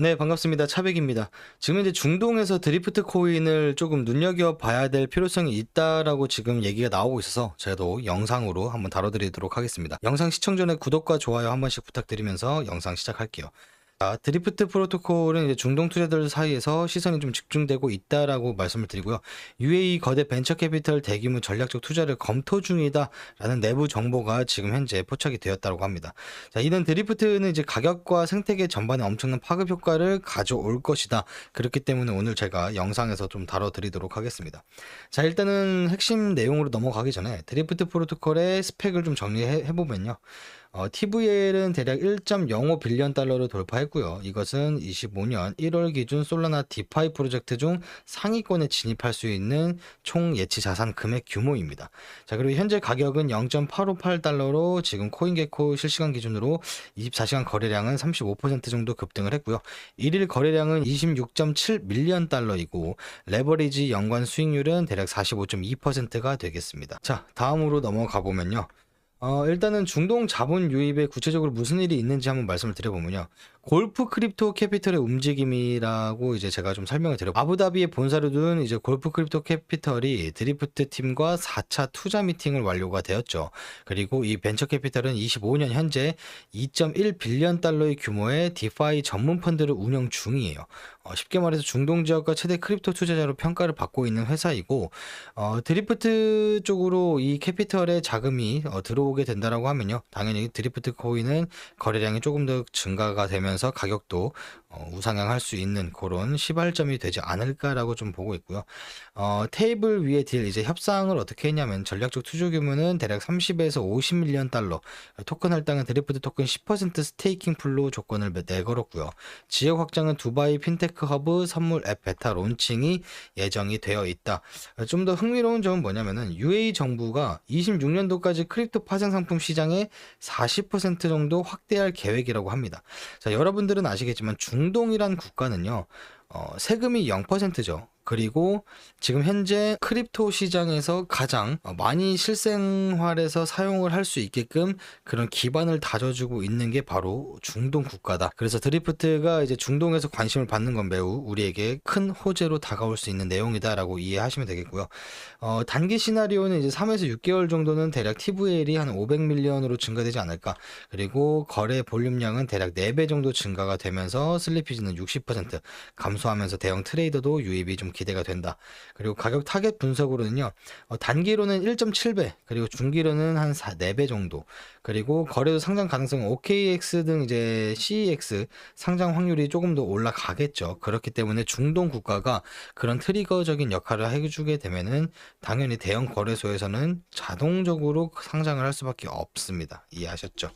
네, 반갑습니다. 차백입니다. 지금 이제 중동에서 드리프트 코인을 조금 눈여겨봐야 될 필요성이 있다라고 지금 얘기가 나오고 있어서 제가도 영상으로 한번 다뤄드리도록 하겠습니다. 영상 시청 전에 구독과 좋아요 한 번씩 부탁드리면서 영상 시작할게요. 자, 드리프트 프로토콜은 이제 중동 투자들 사이에서 시선이 좀 집중되고 있다라고 말씀을 드리고요. UAE 거대 벤처 캐피털 대규모 전략적 투자를 검토 중이다라는 내부 정보가 지금 현재 포착이 되었다고 합니다. 자, 이는 드리프트는 이제 가격과 생태계 전반에 엄청난 파급 효과를 가져올 것이다. 그렇기 때문에 오늘 제가 영상에서 좀 다뤄드리도록 하겠습니다. 자, 일단은 핵심 내용으로 넘어가기 전에 드리프트 프로토콜의 스펙을 좀 정리해 보면요. 어, TVL은 대략 1.05 빌리언 달러를 돌파했고요. 이것은 25년 1월 기준 솔라나 디파이 프로젝트 중 상위권에 진입할 수 있는 총 예치 자산 금액 규모입니다. 자, 그리고 현재 가격은 0.858달러로 지금 코인게코 실시간 기준으로 24시간 거래량은 35% 정도 급등을 했고요. 1일 거래량은 26.7 밀리언 달러이고 레버리지 연관 수익률은 대략 45.2%가 되겠습니다. 자, 다음으로 넘어가 보면요. 어, 일단은 중동 자본 유입에 구체적으로 무슨 일이 있는지 한번 말씀을 드려보면요. 골프 크립토 캐피털의 움직임이라고 이제 제가 좀 설명을 드려. 아부다비에 본사를 둔 이제 골프 크립토 캐피털이 드리프트 팀과 4차 투자 미팅을 완료가 되었죠. 그리고 이 벤처 캐피털은 25년 현재 2.1 빌리언 달러의 규모의 디파이 전문 펀드를 운영 중이에요. 어, 쉽게 말해서 중동 지역과 최대 크립토 투자자로 평가를 받고 있는 회사이고 어, 드리프트 쪽으로 이 캐피털의 자금이 어, 들어오게 된다라고 하면요. 당연히 드리프트 코인은 거래량이 조금 더 증가가 되면 되면서 가격도 어, 우상향할 수 있는 그런 시발점이 되지 않을까라고 좀 보고 있고요. 어, 테이블 위에 딜 이제 협상을 어떻게 했냐면 전략적 투자 규모는 대략 30에서 50밀리언 달러, 토큰 할당은 드리프트 토큰 10% 스테이킹 풀로 조건을 내걸었고요. 지역 확장은 두바이 핀 테크 허브 선물 앱 베타 론칭이 예정이 되어 있다. 좀 더 흥미로운 점은 뭐냐면은 UAE 정부가 26년도까지 크립토 파생 상품 시장의 40% 정도 확대할 계획이라고 합니다. 자, 여러분들은 아시겠지만 중동이란 국가는요, 어, 세금이 0%죠. 그리고 지금 현재 크립토 시장에서 가장 많이 실생활에서 사용을 할 수 있게끔 그런 기반을 다져주고 있는 게 바로 중동 국가다. 그래서 드리프트가 이제 중동에서 관심을 받는 건 매우 우리에게 큰 호재로 다가올 수 있는 내용이다라고 이해하시면 되겠고요. 어, 단기 시나리오는 이제 3에서 6개월 정도는 대략 TVL이 한 500밀리언으로 증가되지 않을까. 그리고 거래 볼륨량은 대략 4배 정도 증가가 되면서 슬리피지는 60% 감소하면서 대형 트레이더도 유입이 좀 기대가 된다. 그리고 가격 타겟 분석으로는요. 어, 단기로는 1.7배, 그리고 중기로는 한 4, 4배 정도. 그리고 거래도 상장 가능성은 OKX 등 이제 CEX 상장 확률이 조금 더 올라가겠죠. 그렇기 때문에 중동 국가가 그런 트리거적인 역할을 해주게 되면은 당연히 대형 거래소에서는 자동적으로 상장을 할 수밖에 없습니다. 이해하셨죠?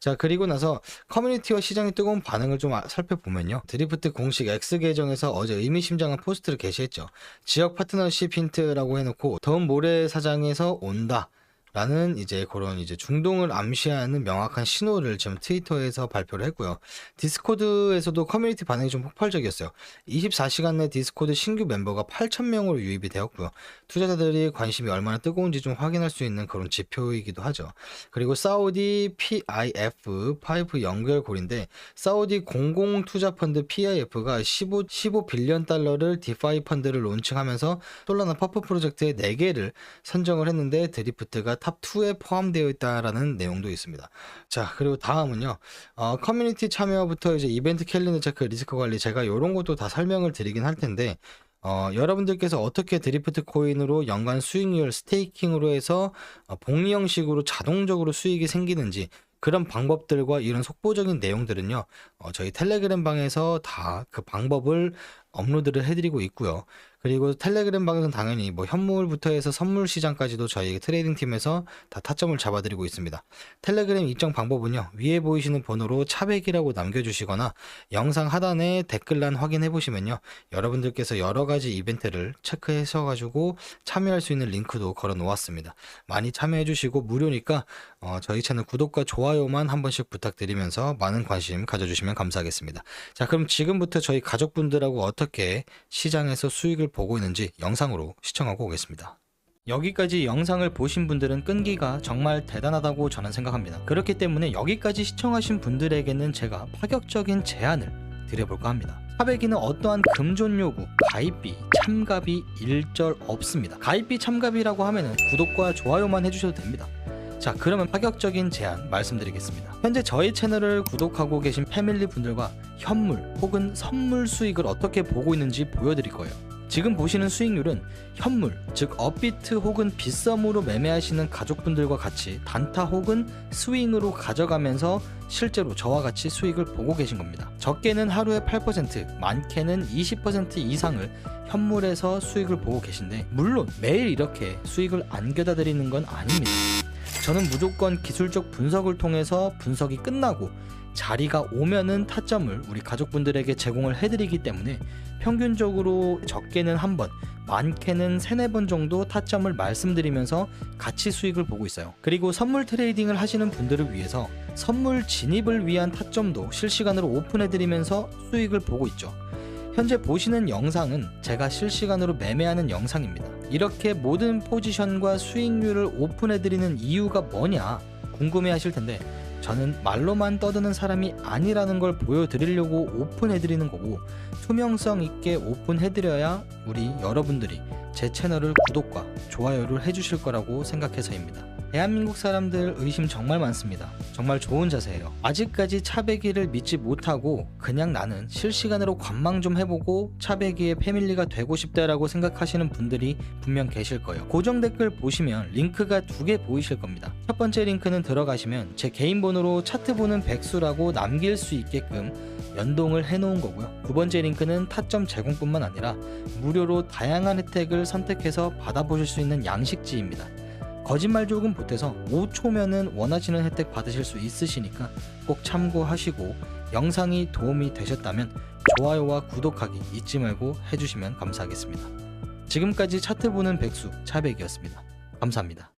자, 그리고 나서 커뮤니티와 시장의 뜨거운 반응을 좀 아, 살펴보면요. 드리프트 공식 X 계정에서 어제 의미심장한 포스트를 게시 했죠. 지역 파트너십 힌트라고 해놓고 더운 모래사장에서 온다. 라는 이제 그런 이제 중동을 암시하는 명확한 신호를 지금 트위터에서 발표를 했고요. 디스코드에서도 커뮤니티 반응이 좀 폭발적이었어요. 24시간 내 디스코드 신규 멤버가 8,000명으로 유입이 되었고요. 투자자들이 관심이 얼마나 뜨거운지 좀 확인할 수 있는 그런 지표이기도 하죠. 그리고 사우디 PIF 파이프 연결고리인데 사우디 공공 투자 펀드 PIF가 15 15 빌리언 달러를 디파이 펀드를 론칭하면서 솔라나 퍼프 프로젝트의 4개를 선정을 했는데 드리프트가 탑2에 포함되어 있다라는 내용도 있습니다. 자, 그리고 다음은요. 어, 커뮤니티 참여부터 이제 이벤트 캘린더 체크, 리스크 관리 제가 이런 것도 다 설명을 드리긴 할 텐데 어, 여러분들께서 어떻게 드리프트 코인으로 연간 수익률 스테이킹으로 해서 어, 복리 형식으로 자동적으로 수익이 생기는지 그런 방법들과 이런 속보적인 내용들은요, 어, 저희 텔레그램 방에서 다 그 방법을 업로드를 해드리고 있고요. 그리고 텔레그램 방에서는 당연히 뭐 현물부터 해서 선물 시장까지도 저희 트레이딩 팀에서 다 타점을 잡아드리고 있습니다. 텔레그램 입장 방법은요. 위에 보이시는 번호로 차백이라고 남겨주시거나 영상 하단에 댓글란 확인해 보시면요. 여러분들께서 여러 가지 이벤트를 체크하셔가지고 참여할 수 있는 링크도 걸어 놓았습니다. 많이 참여해 주시고 무료니까 어, 저희 채널 구독과 좋아요만 한 번씩 부탁드리면서 많은 관심 가져주시면 감사하겠습니다. 자 그럼 지금부터 저희 가족분들하고 어떻게 시장에서 수익을 보고 있는지 영상으로 시청하고 오겠습니다. 여기까지 영상을 보신 분들은 끈기가 정말 대단하다고 저는 생각합니다. 그렇기 때문에 여기까지 시청하신 분들에게는 제가 파격적인 제안을 드려볼까 합니다. 차배기는 어떠한 금존 요구, 가입비, 참가비 일절 없습니다. 가입비 참가비라고 하면은 구독과 좋아요만 해주셔도 됩니다. 자 그러면 파격적인 제안 말씀드리겠습니다. 현재 저희 채널을 구독하고 계신 패밀리 분들과 현물 혹은 선물 수익을 어떻게 보고 있는지 보여드릴 거예요. 지금 보시는 수익률은 현물, 즉 업비트 혹은 빗썸으로 매매하시는 가족분들과 같이 단타 혹은 스윙으로 가져가면서 실제로 저와 같이 수익을 보고 계신 겁니다. 적게는 하루에 8%, 많게는 20% 이상을 현물에서 수익을 보고 계신데 물론 매일 이렇게 수익을 안겨다 드리는 건 아닙니다. 저는 무조건 기술적 분석을 통해서 분석이 끝나고 자리가 오면은 타점을 우리 가족분들에게 제공을 해드리기 때문에 평균적으로 적게는 한 번, 많게는 세네 번 정도 타점을 말씀드리면서 같이 수익을 보고 있어요. 그리고 선물 트레이딩을 하시는 분들을 위해서 선물 진입을 위한 타점도 실시간으로 오픈해드리면서 수익을 보고 있죠. 현재 보시는 영상은 제가 실시간으로 매매하는 영상입니다. 이렇게 모든 포지션과 수익률을 오픈해드리는 이유가 뭐냐 궁금해 하실 텐데 저는 말로만 떠드는 사람이 아니라는 걸 보여드리려고 오픈해드리는 거고 투명성 있게 오픈해드려야 우리 여러분들이 제 채널을 구독과 좋아요를 해주실 거라고 생각해서입니다. 대한민국 사람들 의심 정말 많습니다. 정말 좋은 자세예요. 아직까지 차배기를 믿지 못하고 그냥 나는 실시간으로 관망 좀 해보고 차배기의 패밀리가 되고 싶다라고 생각하시는 분들이 분명 계실 거예요. 고정 댓글 보시면 링크가 두 개 보이실 겁니다. 첫 번째 링크는 들어가시면 제 개인 번호로 차트 보는 백수라고 남길 수 있게끔 연동을 해놓은 거고요. 두 번째 링크는 타점 제공뿐만 아니라 무료로 다양한 혜택을 선택해서 받아보실 수 있는 양식지입니다. 거짓말 조금 보태서 5초면은 원하시는 혜택 받으실 수 있으시니까 꼭 참고하시고 영상이 도움이 되셨다면 좋아요와 구독하기 잊지 말고 해주시면 감사하겠습니다. 지금까지 차트 보는 백수 차백이었습니다. 감사합니다.